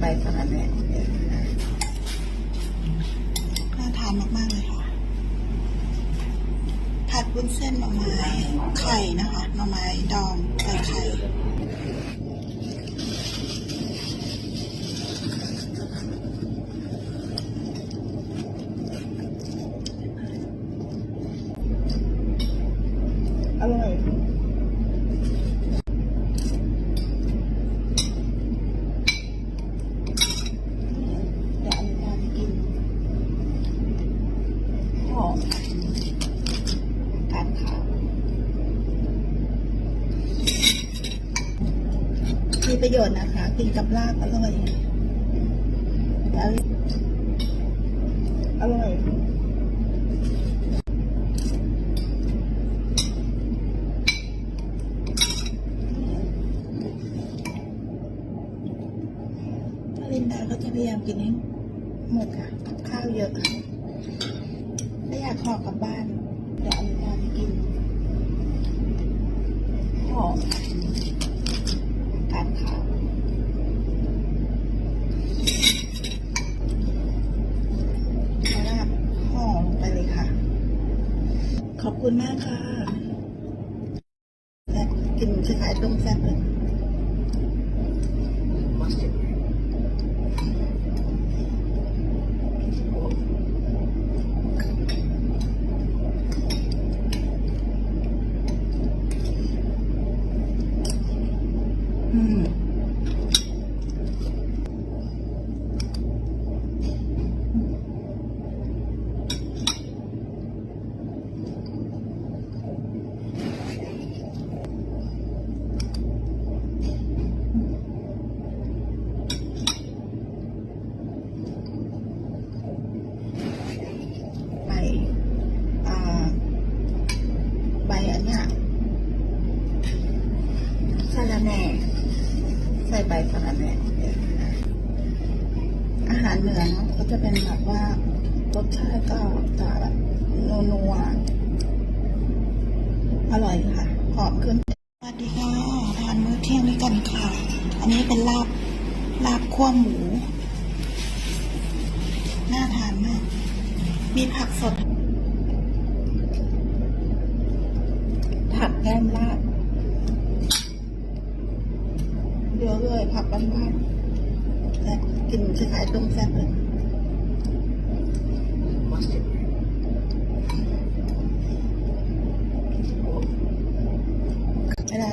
ไปสะระแหน่น่าทานมาก ๆ เลยค่ะ ผัดวุ้นเส้นหน่อไม้ไข่นะคะหน่อไม้ดองใส่ไข่ อร่อยเดี๋ยวเอาไปทานกินหอมทานข้าวมี ประโยชน์นะคะ กินกับลาบอร่อย อร่อยลินดาก็จะพยายามกินให้หมดค่ะกับข้าวเยอะค่ะไม่อยากห่อกลับบ้าน เดี๋ยวเอาลินดาไปกินห่อทานข้าวแล้วก็ห่อลงไปเลยค่ะ ขอบ คุณมากค่ะกินคล้ายต้มแซ่บเลย อืม ใบอ่าใบอันเนี้ยสะระแหน่ใส่ใบสะระแหน่อาหาร เหนือเนอะเขาจะเป็นแบบว่ารสชาติก็จะแบบนัวๆอร่อยค่ะหอมขึ้นสวัสดีค่ะทานมื้อเที่ยงด้วยกันค่ะ อันนี้เป็นลาบลาบคั่วหมู น่าทานมาก มีผักสด ผักแก้มลาบเยอะเลยผักบ้านๆ แซ่บกินคล้ายๆต้มแซ่บเลยเวลา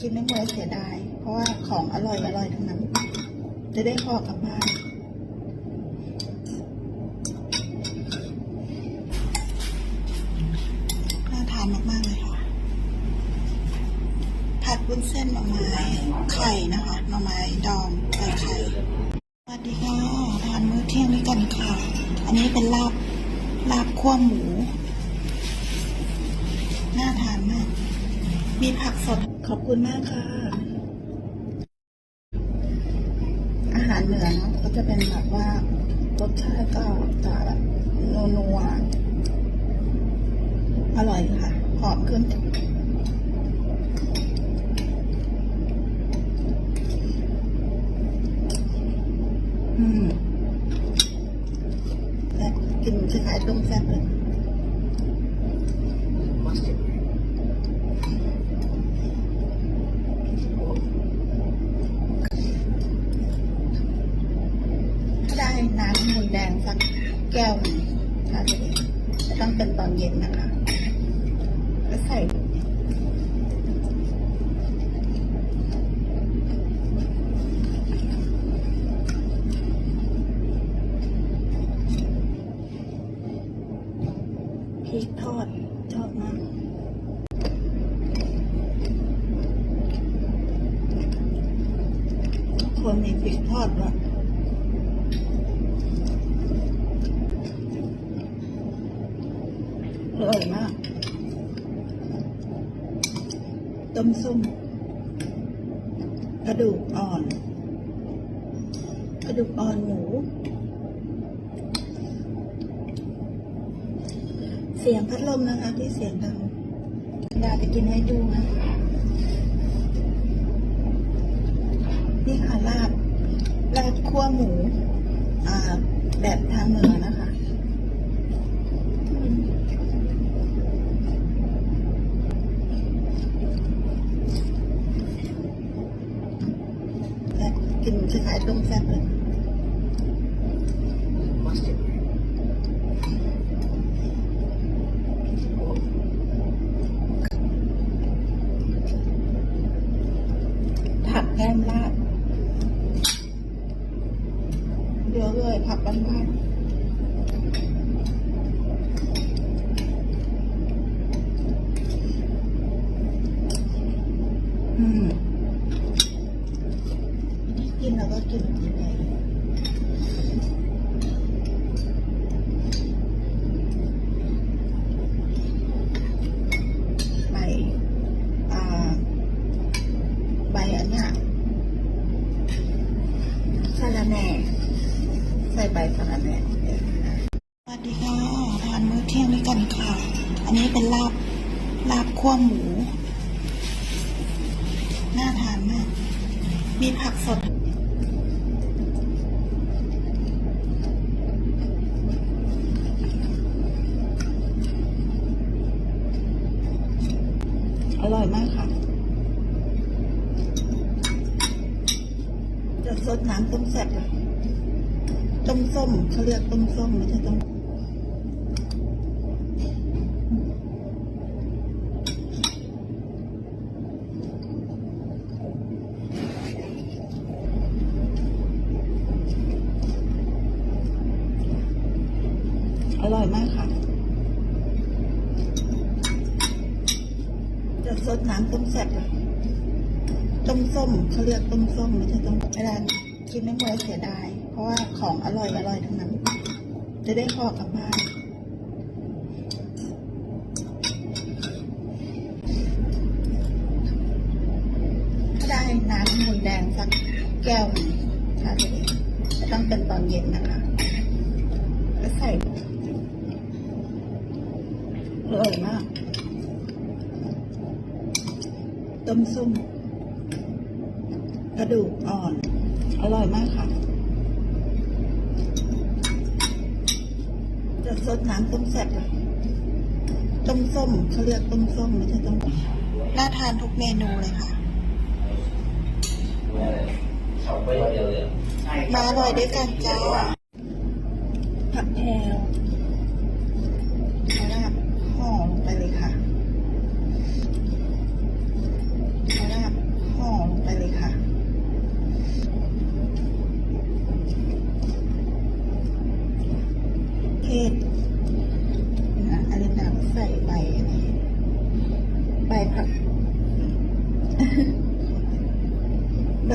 กินไม่หมดเสียดาย เพราะว่าของอร่อยอร่อยทั้งนั้น จะได้พอกลับบ้าน น่าทานมาก ๆ เลยค่ะ ผัด วุ้นเส้นหน่อไม้ไข่นะคะหน่อไม้ดองใส่ไข่สวัสดีค่ะทานมื้อเที่ยงด้วยกันค่ะ อันนี้เป็นลาบลาบคั่วหมู น่าทานมาก มีผักสดขอบคุณมากค่ะ อาหารเหนือเนอะเขาจะเป็นแบบว่ารสชาติก็จะแบบนัวๆอร่อยค่ะหอมขึ้นอื มและกินคล้ายๆต้มแซ่บเลยถ้าได้น้ำมูลแดงสักแก้วหนึ่งถ้าจะดีจะต้องเป็นตอนเย็นนะคะแล้วใส่ ริกทอด ชอบมากคนมีพริกทอดด้วยอร่อยมาก ต้มส้มกระดูกอ่อน กระดูกอ่อนหมู สียงพัดลมนะคะ ที่เสียงดังดาจะกินให้ดูนะคะนี่ค่ะลาบลาบคั่วหมู อ่า แบบทางเหนือนะคะกินคล้ายๆต้มแซ่บเลย ผักแก้มลาบเดี๋ยวเลยผักบ้านๆอืมกินแล้วก็กินกินไปใบอ่า ใบอันเนี้ยสะระแหน่ใส่ใบสะระแหน่สวัสดีค่ะทานมื้อเที่ยงด้วยกันค่ะ อันนี้เป็นลาบลาบคั่วหมู น่าทานมาก มีผักสด ส้มเขาเรียกต้มส้มไม่ใช่ต้มอร่อยมากค่ะ จะซดน้ำต้มแซ่บอะต้มส้มเขาเรียกต้มส้มไม่ใช่ต้มเวลากินไม่หมดเสียดาย ราะว่าของอร่อยอร่อยทั้งนั้น จะได้ห่อกลับบ้านได้น้ำมูลแดงสักแก้วหนึ่งถ้าจะจะต้องเป็นตอนเย็นนะคะแล้วใส่อร่อยมาก ต้มส้มกระดูกอ่อน อร่อยมากค่ะ จะซดน้ำต้มแซ่บต้มส้มเขาเรียกต้มส้มไม่ใช่ต้มน่าทานทุกเมนูเลยค่ะ มาอร่อยด้วยกันจ้าผักแพลวเอาลาบห่อลงไปเลย ใบผัก ใบ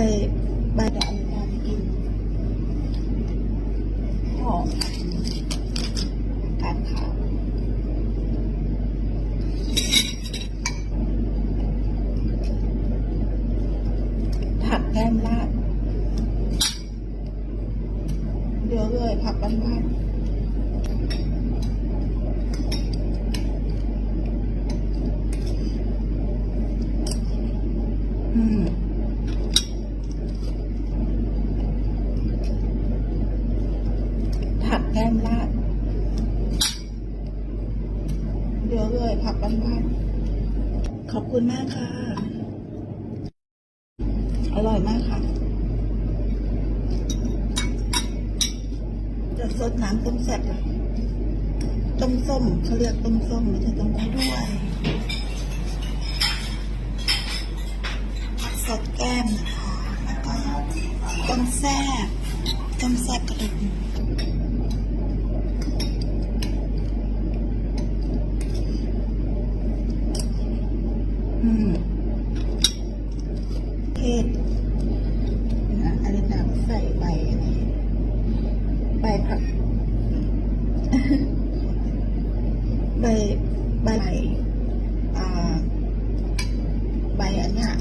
ใบดอกอัญชันกินหอมการขาวผักแก้มลาบเดี๋ยวเลยผักบ้านๆอืม ผัก แก้มลาบเดี๋ยวเลยผักบ้านๆขอบคุณมากค่ะ อร่อยมากค่ะ จะซดน้ำต้มแซ่บอะต้มส้มเขาเรียกต้มส้มไม่ใช่ต้มได้ด้วยผักสดแก้มนะคะแล้วก็ต้มแซ่บต้มแซ่บกระดูกหมู อืม เทศนะอะไรนะใส่ใบอันนี้ใบผักใบใบใบอันเนี้ย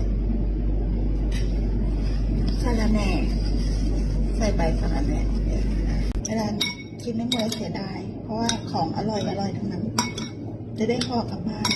สะระแหน่ใส่ใบสะระแหน่เวลากินไม่หมดเสียดาย เพราะว่าของอร่อยอร่อยทั้งนั้น จะได้ห่อกลับบ้าน